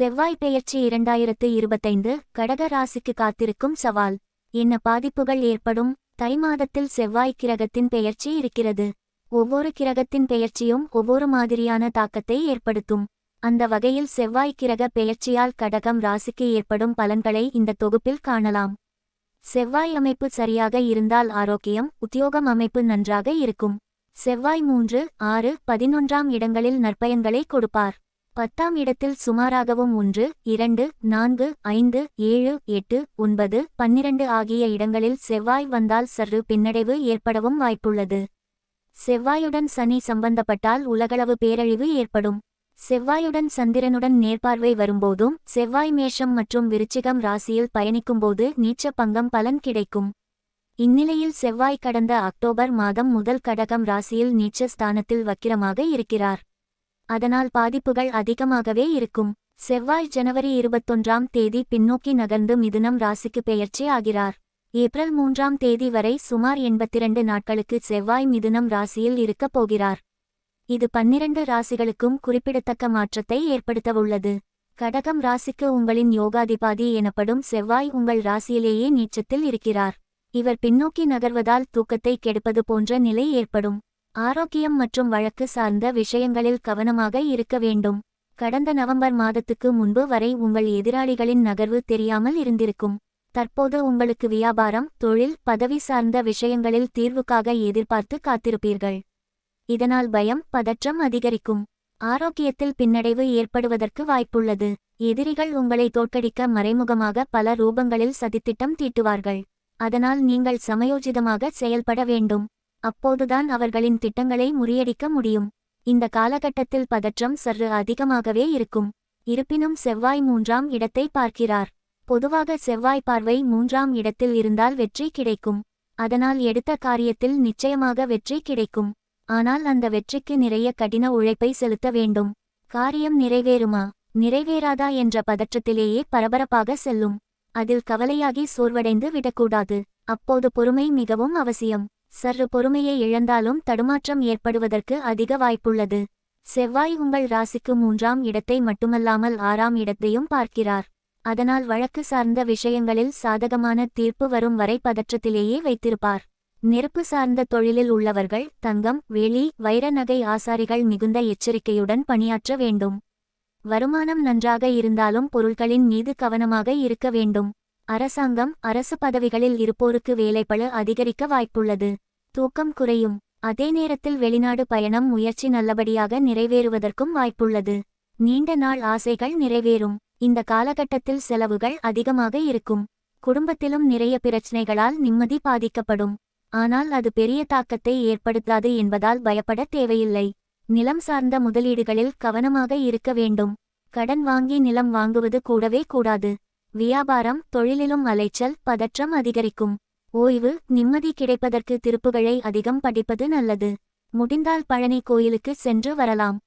செவ்வாய் பெயர்ச்சி இரண்டாயிரத்து இருபத்தைந்து கடக ராசிக்கு காத்திருக்கும் சவால். என்ன பாதிப்புகள் ஏற்படும்? தை மாதத்தில் செவ்வாய் கிரகத்தின் பெயர்ச்சி இருக்கிறது. ஒவ்வொரு கிரகத்தின் பெயர்ச்சியும் ஒவ்வொரு மாதிரியான தாக்கத்தை ஏற்படுத்தும். அந்த வகையில் செவ்வாய் கிரக பெயர்ச்சியால் கடகம் ராசிக்கு ஏற்படும் பலன்களை இந்த தொகுப்பில் காணலாம். செவ்வாய் அமைப்பு சரியாக இருந்தால் ஆரோக்கியம் உத்தியோகம் அமைப்பு நன்றாக இருக்கும். செவ்வாய் மூன்று ஆறு பதினொன்றாம் இடங்களில் நற்பயன்களை கொடுப்பார். பத்தாம் இடத்தில் சுமாராகவும் ஒன்று இரண்டு நான்கு ஐந்து ஏழு எட்டு ஒன்பது பன்னிரண்டு ஆகிய இடங்களில் செவ்வாய் வந்தால் சற்று பின்னடைவு ஏற்படவும் வாய்ப்புள்ளது. செவ்வாயுடன் சனி சம்பந்தப்பட்டால் உலகளவு பேரழிவு ஏற்படும். செவ்வாயுடன் சந்திரனுடன் நேர்பார்வை வரும்போதும் செவ்வாய் மேஷம் மற்றும் விருச்சிகம் ராசியில் பயணிக்கும்போது நீச்ச பங்கம் பலன் கிடைக்கும். இந்நிலையில் செவ்வாய் கடந்த அக்டோபர் மாதம் முதல் கடகம் ராசியில் நீச்ச ஸ்தானத்தில் வக்கிரமாக இருக்கிறார். அதனால் பாதிப்புகள் அதிகமாகவே இருக்கும். செவ்வாய் ஜனவரி இருபத்தொன்றாம் தேதி பின்னோக்கி நகர்ந்து மிதுனம் ராசிக்கு பெயர்ச்சி ஆகிறார். ஏப்ரல் மூன்றாம் தேதி வரை சுமார் எண்பத்திரண்டு நாட்களுக்கு செவ்வாய் மிதுனம் ராசியில் இருக்கப் போகிறார். இது பன்னிரண்டு ராசிகளுக்கும் குறிப்பிடத்தக்க மாற்றத்தை ஏற்படுத்தவுள்ளது. கடகம் ராசிக்கு உங்களின் யோகாதிபாதி எனப்படும் செவ்வாய் உங்கள் ராசியிலேயே நீச்சத்தில் இருக்கிறார். இவர் பின்னோக்கி நகர்வதால் தூக்கத்தை கெடுப்பது போன்ற நிலை ஏற்படும். ஆரோக்கியம் மற்றும் வழக்கு சார்ந்த விஷயங்களில் கவனமாக இருக்க வேண்டும். கடந்த நவம்பர் மாதத்துக்கு முன்பு வரை உங்கள் எதிராளிகளின் நகர்வு தெரியாமல் இருந்திருக்கும். தற்போது உங்களுக்கு வியாபாரம் தொழில் பதவி சார்ந்த விஷயங்களில் தீர்வுக்காக எதிர்பார்த்து காத்திருப்பீர்கள். இதனால் பயம் பதற்றம் அதிகரிக்கும். ஆரோக்கியத்தில் பின்னடைவு ஏற்படுவதற்கு வாய்ப்புள்ளது. எதிரிகள் உங்களை தோற்கடிக்க மறைமுகமாக பல ரூபங்களில் சதித்திட்டம் தீட்டுவார்கள். அதனால் நீங்கள் சமயோஜிதமாக செயல்பட வேண்டும். அப்போதுதான் அவர்களின் திட்டங்களை முறியடிக்க முடியும். இந்த காலகட்டத்தில் பதற்றம் சற்று அதிகமாகவே இருக்கும். இருப்பினும் செவ்வாய் மூன்றாம் இடத்தை பார்க்கிறார். பொதுவாக செவ்வாய் பார்வை மூன்றாம் இடத்தில் இருந்தால் வெற்றி கிடைக்கும். அதனால் எடுத்த காரியத்தில் நிச்சயமாக வெற்றி கிடைக்கும். ஆனால் அந்த வெற்றிக்கு நிறைய கடின உழைப்பை செலுத்த வேண்டும். காரியம் நிறைவேறுமா? நிறைவேறாதா என்ற பதற்றத்திலேயே பரபரப்பாக செல்லும். அதில் கவலையாகி சோர்வடைந்து விடக்கூடாது. அப்போது பொறுமை மிகவும் அவசியம். சற்று பொறுமையை இழந்தாலும் தடுமாற்றம் ஏற்படுவதற்கு அதிக வாய்ப்புள்ளது. செவ்வாய் உங்கள் ராசிக்கு மூன்றாம் இடத்தை மட்டுமல்லாமல் ஆறாம் இடத்தையும் பார்க்கிறார். அதனால் வழக்கு சார்ந்த விஷயங்களில் சாதகமான தீர்ப்பு வரும் வரை பதற்றத்திலேயே வைத்திருப்பார். நெருப்பு சார்ந்த தொழிலில் உள்ளவர்கள் தங்கம் வேலி வைர நகை ஆசாரிகள் மிகுந்த எச்சரிக்கையுடன் பணியாற்ற வேண்டும். வருமானம் நன்றாக இருந்தாலும் பொருட்களின் மீது கவனமாக இருக்க வேண்டும். அரசாங்கம் அரசு பதவிகளில் இருப்போருக்கு வேலைப்பளு அதிகரிக்க வாய்ப்புள்ளது. தூக்கம் குறையும். அதே நேரத்தில் வெளிநாடு பயணம் முயற்சி நல்லபடியாக நிறைவேறுவதற்கும் வாய்ப்புள்ளது. நீண்ட நாள் ஆசைகள் நிறைவேறும். இந்த காலகட்டத்தில் செலவுகள் அதிகமாக இருக்கும். குடும்பத்திலும் நிறைய பிரச்சனைகளால் நிம்மதி பாதிக்கப்படும். ஆனால் அது பெரிய தாக்கத்தை ஏற்படுத்தாது என்பதால் பயப்பட தேவையில்லை. நிலம் சார்ந்த முதலீடுகளில் கவனமாக இருக்க வேண்டும். கடன் வாங்கி நிலம் வாங்குவது கூடவே கூடாது. வியாபாரம் தொழிலிலும் அலைச்சல் பதற்றம் அதிகரிக்கும். ஓய்வு நிம்மதி கிடைப்பதற்கு திருப்புகழை அதிகம் படிப்பது நல்லது. முடிந்தால் பழனி கோயிலுக்கு சென்று வரலாம்.